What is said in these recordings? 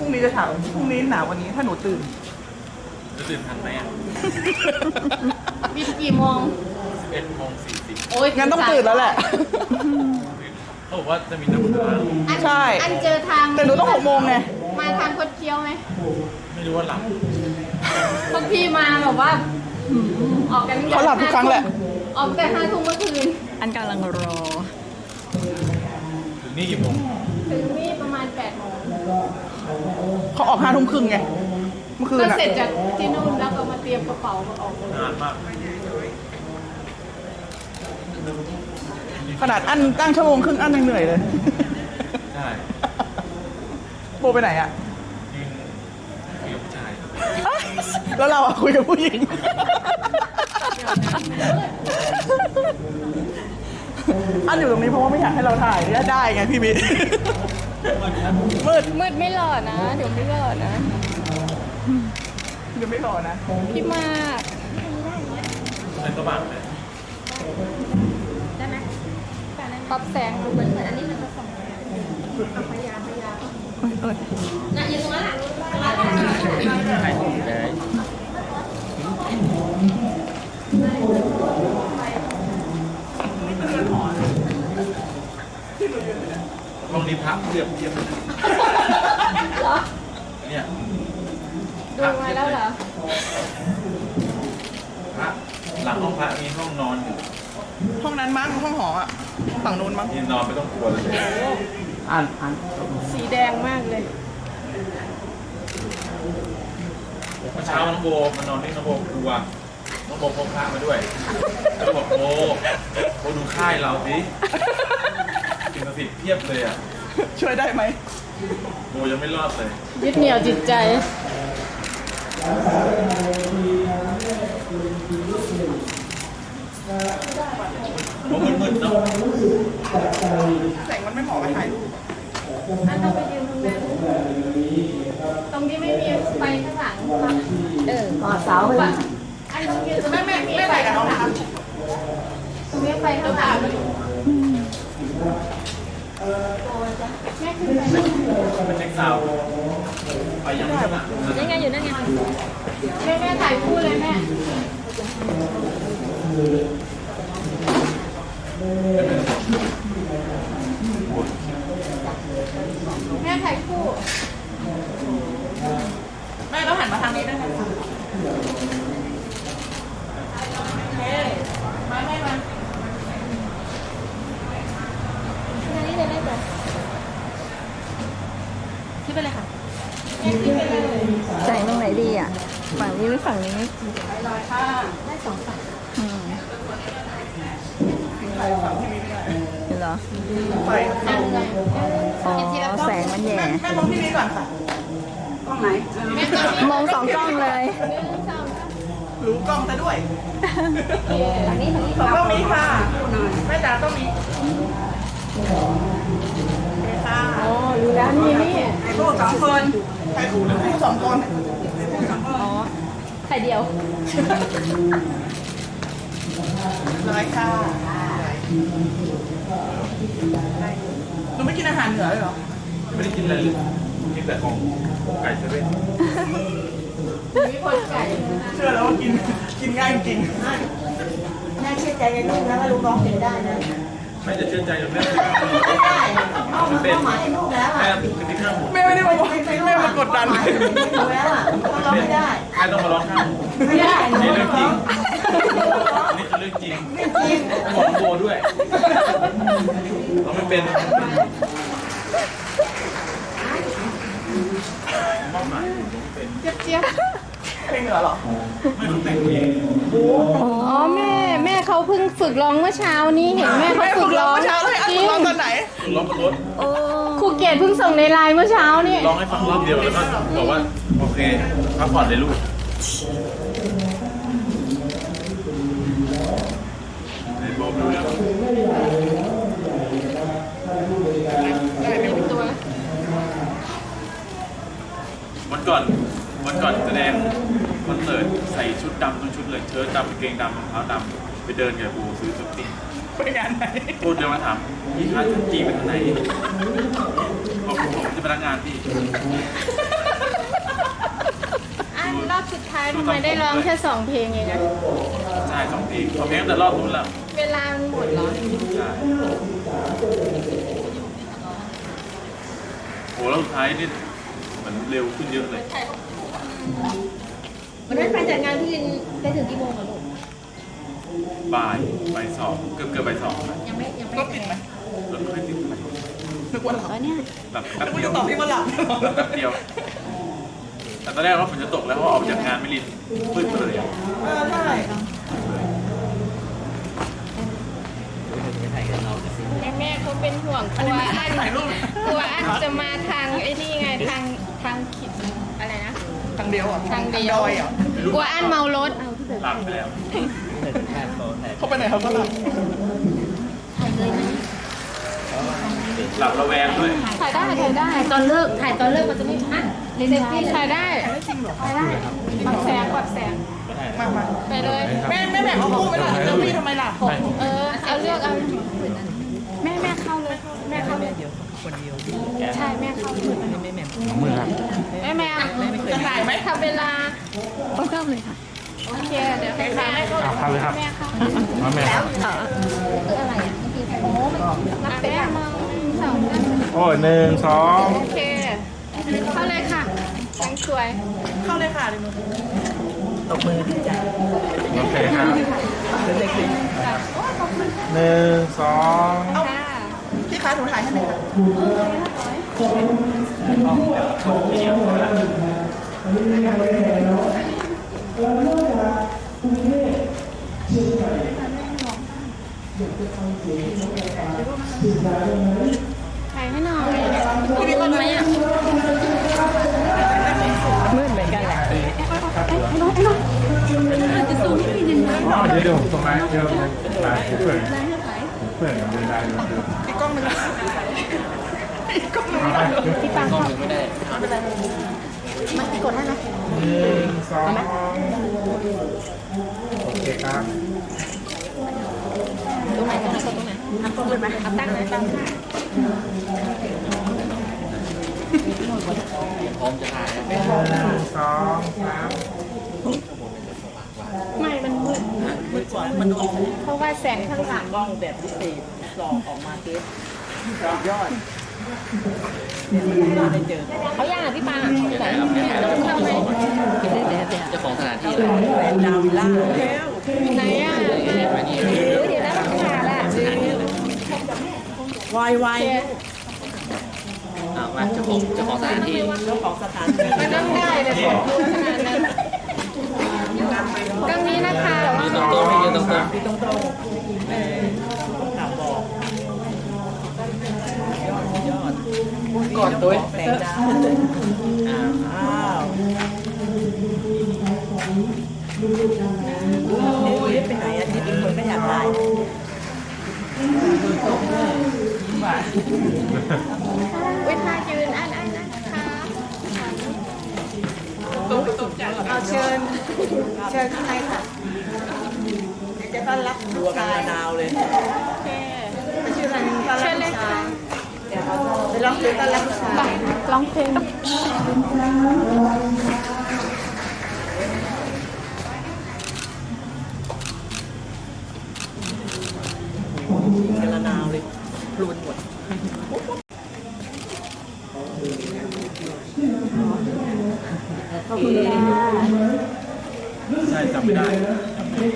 พรุ่งนี้จะถามพรุ่งนี้หนาวกวันนี้ถ้าหนูตื่น จะตื่นทันไหมอะบินกี่โมง เอ็ดโมงสี่สิบโอ้ยงั้นต้องตื่นแล้วแหละ เขาบอกว่าจะมีน้ำค้างอันใช่ อันเจอทางแต่หนูต้องหกโมงไง มาทางคดเคี้ยวไหมไม่รู้ว่าหลับพวกพี่มาแบบว่าหืมออกกันตั้งแต่เขาหลับทุกครั้งแหละ ออกแต่ห้าทุ่มเมื่อคืน อันกำลังรอ ถึงนี่กี่โมง ถึงนี่ประมาณแปดโมง เขาออกห้าทุ่มครึ่งไง เมื่อคืนก็อะเสร็จจากที่นู่นแล้วก็มาเตรียมกระเป๋าก็ออกเลยนานมากขนาดอันตั้งชั่วโมงครึ่งอันยังเหนื่อยเลย ใช่โบไปไหนอะยืนคุยกับผู้ชายแล้วเราอะคุยกับผู้หญิง อันอยู่ตรงนี้เพราะว่าไม่อยากให้เราถ่ายเนี่ยได้ไงพี่บิ๊ มืดมืดไม่หล่อนะ เดี๋ยวไม่หล่อนะ เดี๋ยวไม่รอนะ พี่มากเป็นกระบะเลยปรับแสงเหมือนอันนี้มันจะส่องน่ะอยู่ตรงนั้นแหละถ่ายถูกเลยห้อง นี้พระเรียบเทียบเลยเนี่ยดูมาแล้วเหรอพระหลังห้องพระมีห้องนอนอยู่ห้องนั้นมั้งห้องหออะฝั่งนู้นมั้งที่นอนไม่ต้องกลัวเลยอ่านอ่านสีแดงมากเลยเมื่อเช้าน้องโบมานอนนี่น้องโบกลัวน้องโบพกพระมาด้วยแล้วก็บอกโบโบดูค่ายเราสิสิ่งศักดิ์สิทธิ์เพียบเลยอะ ช่วยได้ไหมโบยังไม่รอดเลย ยึดเหนี่ยวจิตใจโบมืดๆเนาะแสงมันไม่เหมาะกับถ่ายรูปอันต้องไปยืนตรงนั้นตรงที่ไม่มีไฟข้างหลังเออเสาอะอันต้องยืนตรงแม่ที่แม่ไม่มีแม่ไฟถ่ายกับข้างน้องหลันะงคะตรงนี้ไฟข้างหลังแม่ขึ้นไป เป็นเช็คซาวด์ไปยังไม่มานั่นไงอยู่นั่นไงแม่แม่ถ่ายคู่เลยแม่แม่ถ่ายคู่ แม่ต้องหันมาทางนี้ด้วยนะคะ มาแม่มา ทางนี้เลยแม่จ๋าที่ไปเลยค่ะ แม่ขึ้นไปเลย แสงตรงไหนดีอะ ฝั่งนี้หรือฝั่งนี้ ได้สองฝั่ง อืมเห็นเห รอไปอันเลยอ๋อ แสงมันแย่แม่แม่มองที่นี่ก่อนค่ะแม่จะมีมองสองกล้องเลยหนึ่งสองสามรู้กล้องซะด้วยทางนี้ทางนี้สองกล้องนี้ค่ะ แม่จ๋าต้องมีโอเคค่ะอ๋อรู้แล้วนี่นี่ไอ้พวกสองคนใครถูกหรือผู้สองคนอ๋อถ่ายเดียวเลยค่ะ หนูไม่กินอาหารเหนือเลยเหรอ ไม่ได้กินอะไรเลยกินแต่ของไก่เซเว่นมีคนไก่ด้วยนะเชื่อแล้วว่ากินกินง่ายจริงแม่เชื่อใจในลูกนะว่าลูกร้องเพลงได้นะไม่จะเชื่อใจจนแม่ได้เอามันเป็นเอาหมายให้ลูกแล้วแม่อะคือที่ข้างหูแม่ไม่ได้มาบอกแม่มากดดันหมายให้ลูกแล้วอะเขาร้องไม่ได้แม่ต้องมาร้องข้างหูไม่ได้นี่เรื่องจริง นี่จริงไม่จริงของโบด้วยเราไม่เป็นมอบหมายเป็นเจี๊ยบเจี๊ยบเพลงเหนือเหรอไม่ต้องแต่งเองอ๋อแม่แม่เขาเพิ่งฝึกร้องเมื่อเช้านี้เห็นแม่เขาฝึกร้องเมื่อเช้าเลยอันจริฝึงกร้องตอนไหนร้องบนรถครูเกดเพิ่งส่งในไลน์เมื่อเช้านี่ร้องให้ฟังรอบเดียวแล้วก็บอกว่าโอเคพักผ่อนเลยลูกไอ้โบดูแล้ว ตัว วัน ก่อนวันก่อนแสดงคอนเสิร์ตใส่ชุดดำทั้งชุดเลยเชิ้ตดำกางเกงดำรองเท้าดำไปเดินกับโบซื้อชุดตีไปงานไหนพูดเดินมาถามพี่คะชุดจีนเป็นทางไหนบอกผมจะพนักงานพี่อบสุดท้ายทำไมได้ร้องแค่สองเพลงเองอะใช่สองเพลงสองเพลงแต่รอบนู้นแล้วเวลามันหมดเหรอใช่โหแล้วสุดท้ายนี่เห มือนเร็วขึ้นเยอะเลยวันนั้นไปจัดงานที่ลินไปถึงกี่โมงอะลูกบ่ายบ่ายสองเกือบเกือบบ่ายสองนะยังไม่ยังไม่รถติดไหมรถไม่ติดเลยนึกว่าหลับแบบแป๊บนึกว่าเดียวจะตอบที่ว่าหลับแป๊บเดียว แต่ตอนแรกว่าฝนจะตกแล้วเพราะออกจากงานไม่รินมืดมาเลยอะเออใช่ แม่แม่เขาเป็นห่วงกลัวอันถ่ายรูปกลัวอันจะมาทางไอ้นี่ไงทางทางขิดอะไรนะทางเดียวอะทางเดียวดอยอะกลัวอันเมารถหลับไปแล้วเขาไปไหนเขาก็หลับหลับระแวงด้วยถ่ายได้ถ่ายได้ถ่ายตอนเลิกถ่ายตอนเลิกมันจะไม่อะเล่นที่ถ่ายได้ไม่จริงเหรอถ่ายได้ปรับแสงปรับแสง มามาไปเลยแม่แม่แบ่งเอาคู่ไปล่ะแล้วพี่ทำไมล่ะเออเอาเลือกเอาแม่แม่เข้าเลยแม่เข้าเลยใช่แม่เข้าเลยแม่แม่จะถ่ายไหมทำเวลาต้องเข้าเลยค่ะโอเคเดี๋ยวให้แม่เข้าเข้าเลยครับแม่เข้ามาแม่คืออะไรอะเมื่อกี้โอ้มันนับแม่มองหนึ่งสองสามโอ้ยหนึ่งสองโอเคเข้าเลยค่ะยังสวย เข้าเลยค่ะดิมึง โอเคครับหนึ่งสองค่ะพี่คะหนูถ่ายให้ไหมคะถ่ายให้หน่อยพี่พี่เข้าไหมอะ อ๋อเดี๋ยวเดี๋ยวผมส่งไลน์เดี๋ยวไลน์เพื่อนเพื่อนเดินได้เดี๋ยวอีกกล้องหนึ่งอีกกล้องหนึ่งเอาไปพี่ปังเข้ามันกดให้ไหมหนึ่งสองโอเคครับตรงไหนตรงไหนตรงไหนอะกดเลยไหมเอาตั้งเลยตั้งค่ะพร้อมจะถ่ายหนึ่งสองสามมันมืด มืดกว่ามันดูเพราะว่าแสงข้างหลังกล้องแบบพิเศษลองออกมาเทสยอดเขาย่างอะพี่ปังอะไหนทำไมเดี๋ยวเดี๋ยวเดี๋ยวเจ้าของสถานที่แหวนดาวิลล่าแล้วไหนอะมานี่เดี๋ยวนะต้องหาละวายวายอ่ามาเจ้าของเจ้าของสถานที่เจ้าของสถานที่มันต้องได้เลยผมดูขนาดนั้น ตรงนี้นะคะแต่ว่ายืนตรงโต๊ะให้ยืนตรงโต๊ะที่ตรงตรงเออถามบอกยอดก่อนตัวแสงดาวอ้าวเอ๊ะไปไหนอาทิตย์อีกคนก็อยากถ่าย วิทายืนอันอันอันนะคะ เอาเชิญ เชิญข้างในค่ะเดี๋ยวจะต้อนรับดูลูกกันชายนาวเลยโอเคชื่ออะไรต้อนเชิรับญเลลูยกค่ะชายเดี๋ยวเขาไปร้องเพลงต้อนรับลูกชายไปร้องเพลงกันละนาวเลยพลุนหมด ใช่จำไม่ไ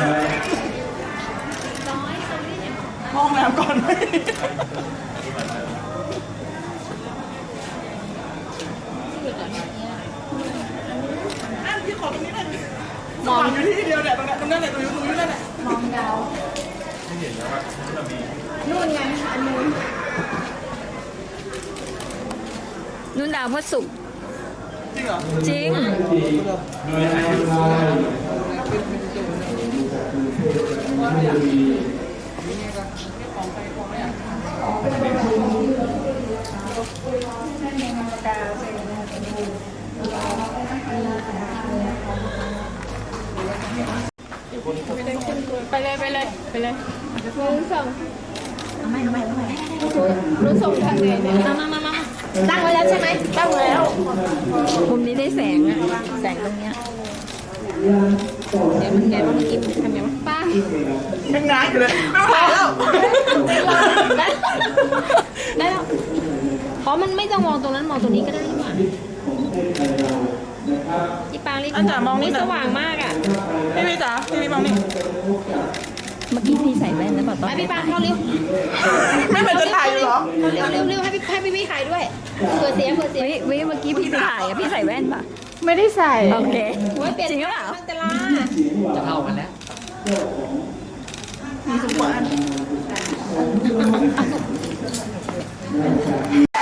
ด้ห้องน้ำก่อนไหมอันพี่ขอตรงนี้หน่อยสว่างอยู่ที่เดียวเนี่ยตรงนั้นตรงนั้นแหละตรงนี้ตรงนี้นั่นแหละมองยาวนู่นไงอันนู้น ดาวพระศุกร์จริง ไปเลยไปเลยไปเลยหนึ่งสองรู้ส่งทางไหนเนี่ยมามา ตั้งไว้แล้วใช่ไหมตั้งไว้แล้วมุมนี้ได้แสงอะแสงตรงเนี้ยเดี๋ยวมันไงว่ามันกินทำไงวะป้ายังงานอยู่เลยไม่ไหวแล้วได้ได้แล้วเพราะมันไม่ต้องมองตรงนั้นมองตรงนี้ก็ได้นี่หว่าพี่ปางรีบอาจารย์มองนี่นี่หน่สอยว่างมากอะพี่พี่จ๋าพี่พี่มองนี่เมื่อกี้พี่ใส่แว่นแล้วเปล่าตอนไปพี่ปางเข้าเร็วไม่เหมือนจะถ่ายอยู่เหรอเร็วเร็วเร็วให้พี่ให้พี่พี่ถ่ายด้วย เผื่อเสียเผื่อเสียเฮ้ยเว้ยเมื่อกี้พี่ถ่ายอะพี่ใส่แว่นป่ะไม่ได้ใส่ โอเค โอ้ยเปลี่ยนจริงหรือเปล่ามันจะลาจะเท่ากันแล้วคุณ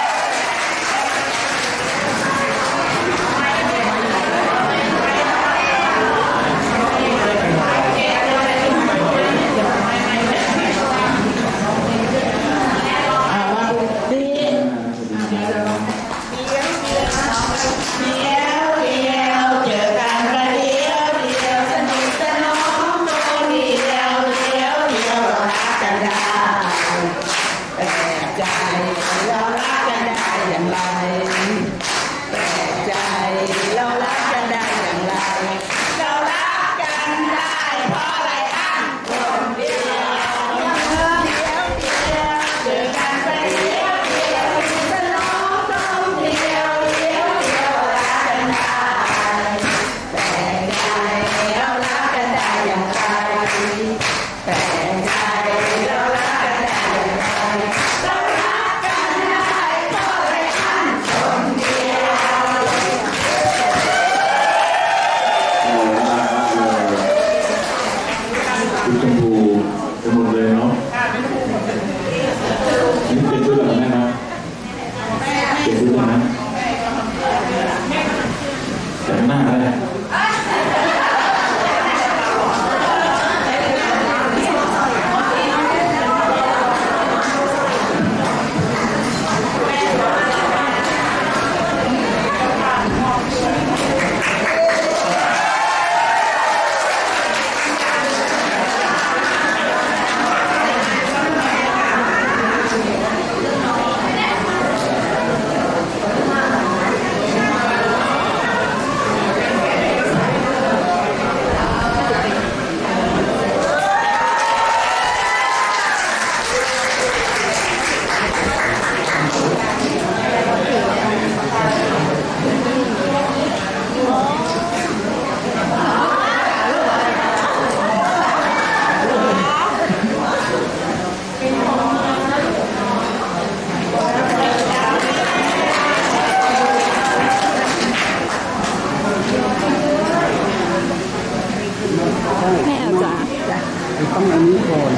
ก็ไม่น